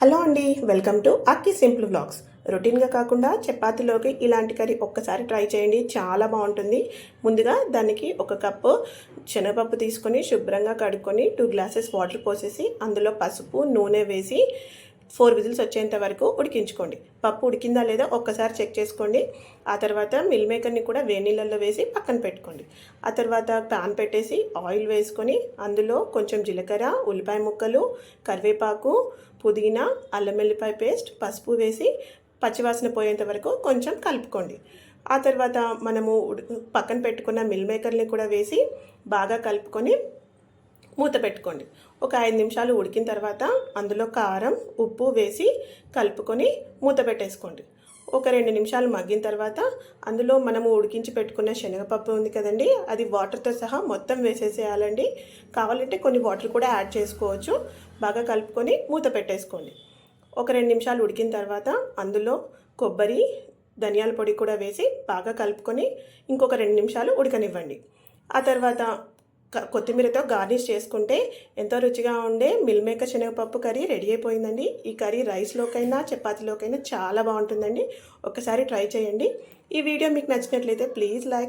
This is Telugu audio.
హలో అండి welcome to Akki simple blogs రొటీన్గా కాకుండా చపాతీలోకి ఇలాంటి కర్రీ ఒక్కసారి ట్రై చేయండి చాలా బాగుంటుంది. ముందుగా దానికి ఒక కప్పు శనగపప్పు తీసుకొని శుభ్రంగా కడుక్కొని టూ గ్లాసెస్ వాటర్ పోసేసి అందులో పసుపు నూనె వేసి ఫోర్ విజిల్స్ వచ్చేంత వరకు ఉడికించుకోండి. పప్పు ఉడికిందా లేదా ఒక్కసారి చెక్ చేసుకోండి. ఆ తర్వాత మిల్ మేకర్ని కూడా వేడి నీళ్ళల్లో వేసి పక్కన పెట్టుకోండి. ఆ తర్వాత ప్యాన్ పెట్టేసి ఆయిల్ వేసుకొని అందులో కొంచెం జీలకర్ర ఉల్లిపాయ ముక్కలు కరివేపాకు పుదీనా అల్లం వెల్లిపాయ పేస్ట్ పసుపు వేసి పచ్చివాసన పోయేంత వరకు కొంచెం కలుపుకోండి. ఆ తర్వాత మనము ఉడి- పక్కన పెట్టుకున్న మిల్ మేకర్ని కూడా వేసి బాగా కలుపుకొని మూత పెట్టుకోండి. ఒక ఐదు నిమిషాలు ఉడికిన తర్వాత అందులో కారం ఉప్పు వేసి కలుపుకొని మూత పెట్టేసుకోండి. ఒక రెండు నిమిషాలు మగ్గిన తర్వాత అందులో మనము ఉడికించి పెట్టుకున్న శనగపప్పు ఉంది కదండి అది వాటర్తో సహా మొత్తం వేసేసేయాలండి. కావాలంటే కొన్ని వాటర్ కూడా యాడ్ చేసుకోవచ్చు. బాగా కలుపుకొని మూత పెట్టేసుకోండి. ఒక రెండు నిమిషాలు ఉడికిన తర్వాత అందులో కొబ్బరి ధనియాల పొడి కూడా వేసి బాగా కలుపుకొని ఇంకొక రెండు నిమిషాలు ఉడకనివ్వండి. ఆ తర్వాత కొత్తిమీరతో గార్నిష్ చేసుకుంటే ఎంతో రుచిగా ఉండే మిల్మేక శనగపప్పు కర్రీ రెడీ అయిపోయిందండి. ఈ కర్రీ రైస్లోకైనా చపాతీలోకైనా చాలా బాగుంటుందండి. ఒకసారి ట్రై చేయండి. ఈ వీడియో మీకు నచ్చినట్లయితే ప్లీజ్ లైక్